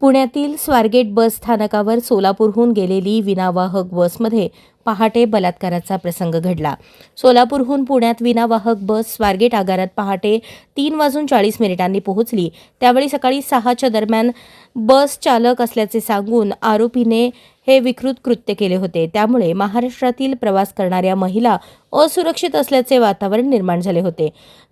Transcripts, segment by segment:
पुण्यातील स्वारगेट बस स्थानकावर सोलापूरहून गेलेली विनावाहक बसमध्ये पहाटे बलात्काराचा प्रसंग घडला. सोलापूरहून पुण्यात विनावाहक बस स्वारगेट आगारात पहाटे तीन वाजून चाळीस मिनिटांनी पोहोचली. त्यावेळी सकाळी सहाच्या दरम्यान बस चालक असल्याचे सांगून आरोपीने हे विकृत कृत्य केले होते. त्यामुळे महाराष्ट्रातील प्रवास करणाऱ्या महिला असुरक्षित असल्याचे वातावरण निर्माण झाले होते.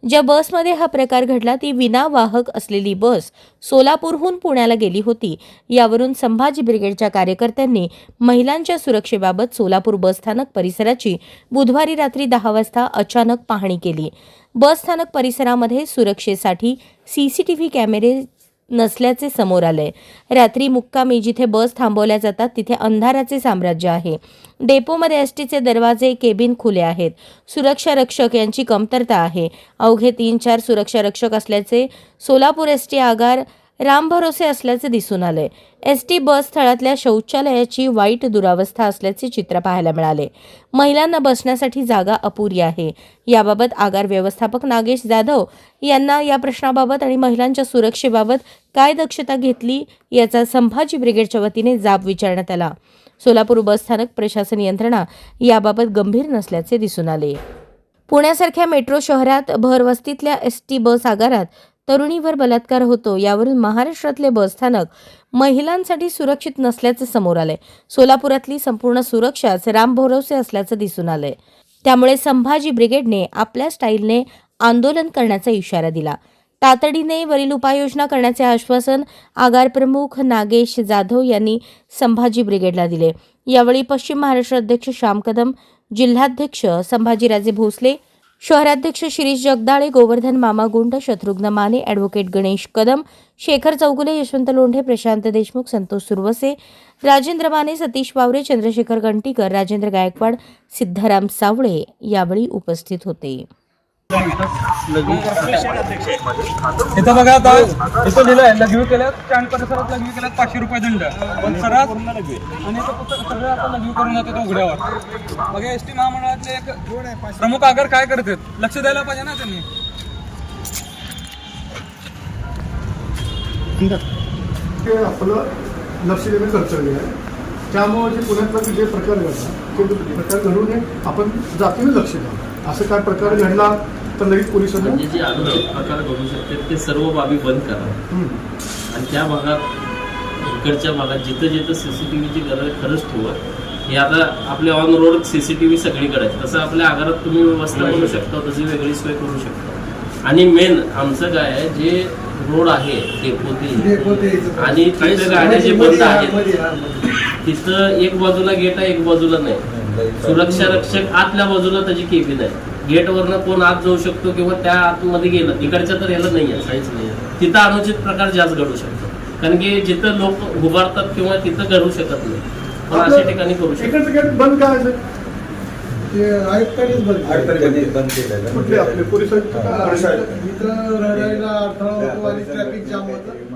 ज्या बसमध्ये हा प्रकार घडला ती विनावाहक असलेली बस सोलापूरहून पुण्याला गेली होती. यावरून संभाजी ब्रिगेडच्या कार्यकर्त्यांनी महिलांच्या सुरक्षेबाबत सोलापूर बसस्थानक परिसराची बुधवारी रात्री दहा वाजता अचानक पाहणी केली. बसस्थानक परिसरामध्ये सुरक्षेसाठी सीसीटीव्ही कॅमेरे नसल्याचे समोर आले रात्री मुक्कामी जिथे बस थांबवल्या जातात तिथे अंधाराचे साम्राज्य आहे. डेपोमध्ये एस टीचे दरवाजे केबिन खुले आहेत. सुरक्षा रक्षक यांची कमतरता आहे. अवघे तीन चार सुरक्षा रक्षक असल्याचे सोलापूर एस टी आगार रामभरोसे असल्याचे दिसून आले. एस टी बस स्थळातल्या शौचालयाची वाईट दुरावस्था असल्याचे चित्र पाहायला मिळाले. महिलांना बसण्यासाठी जागा अपुरी आहे. याबाबत आगार व्यवस्थापक नागेश जाधव यांना या प्रश्नाबाबत आणि महिलांच्या सुरक्षेबाबत काय दक्षता घेतली याचा संभाजी ब्रिगेडच्या वतीने जाब विचारण्यात आला. सोलापूर बस स्थानक प्रशासन यंत्रणा याबाबत गंभीर नसल्याचे दिसून आले. पुण्यासारख्या मेट्रो शहरात भरवस्तीतल्या एस टी बस आगारात तरुणीवर बलात्कार होतो. यावरून महाराष्ट्रातले बसस्थानक महिलांसाठी सुरक्षित नसल्याचं समोर आलंय. सोलापुरातली संपूर्ण सुरक्षाच राम असल्याचं दिसून आलंय. त्यामुळे संभाजी ब्रिगेडने आपल्या स्टाईलने आंदोलन करण्याचा इशारा दिला. तातडीने वरील उपाययोजना करण्याचे आश्वासन आगार प्रमुख नागेश जाधव यांनी संभाजी ब्रिगेडला दिले. यावेळी पश्चिम महाराष्ट्र अध्यक्ष श्याम कदम जिल्हाध्यक्ष संभाजीराजे भोसले शहराध्यक्ष शिरीष जगदाळे गोवर्धन मामा गुंड शत्रुघ्न माने ॲडव्होकेट गणेश कदम शेखर चौगुले यशवंत लोंढे प्रशांत देशमुख संतोष सुरवसे राजेंद्र माने सतीश वावरे चंद्रशेखर गंटीकर राजेंद्र गायकवाड सिद्धाराम सावळे यावेळी उपस्थित होते. इथं बघा आता इथं लिहिलंय लघवी केल्यात स्टँड परिसरात लघवी केल्यात पाचशे रुपये दंड. पण सरास आणि सगळं आता लघवी करून जातात उघड्यावर. बघा एस टी महामंडळातले एक प्रमुख आगार काय करतात? लक्ष द्यायला पाहिजे ना त्यांनी. ते आपलं लक्ष देणं कर्तव्य आहे. त्यामुळे जे पुण्यातला जे प्रकार घडला ते प्रकार घडू नये आपण जातीने लक्ष द्यावं. असं काय प्रकार घडला तर लगेच पोलिसांनी? म्हणजे जे अनुचित प्रकार घडू शकतात ते सर्व बाबी बंद करा. आणि त्या भागात इकडच्या भागात जिथं जिथं सी सी टी व्हीची गरज खरंच ठेवा. हे आता आपल्या on road C C T V सगळीकडे तसं आपल्या आगारात तुम्ही व्यवस्था करू शकता तशी वेगळी सोय करू शकता. आणि मेन आमचं काय आहे जे रोड आहे डेपोते. आणि तिथं गाड्या जे बंद आहेत तिथं एक बाजूला गेट आहे एक बाजूला नाही. सुरक्षा रक्षक आतल्या बाजूला त्याची केबिन आहे गेटवरनं कोण आत जाऊ शकतो किंवा त्या आतमध्ये गेलं इकडच्या तर याला नाही आहे. नाही आहे. तिथं अनुचित प्रकार जास्त घडू शकतो. कारण की जिथं लोक उभारतात किंवा तिथं घडू शकत नाही. पण अशा ठिकाणी करू शकतो. इकडचं गेट बंद करायचं. ते आयुक्तांनीच बंद केलं. बंद केलं कुठले आपले? पोलीस इथं रडायला अडथळा होतो आणि ट्रॅफिक जाम होतं म्हणून बंद केलं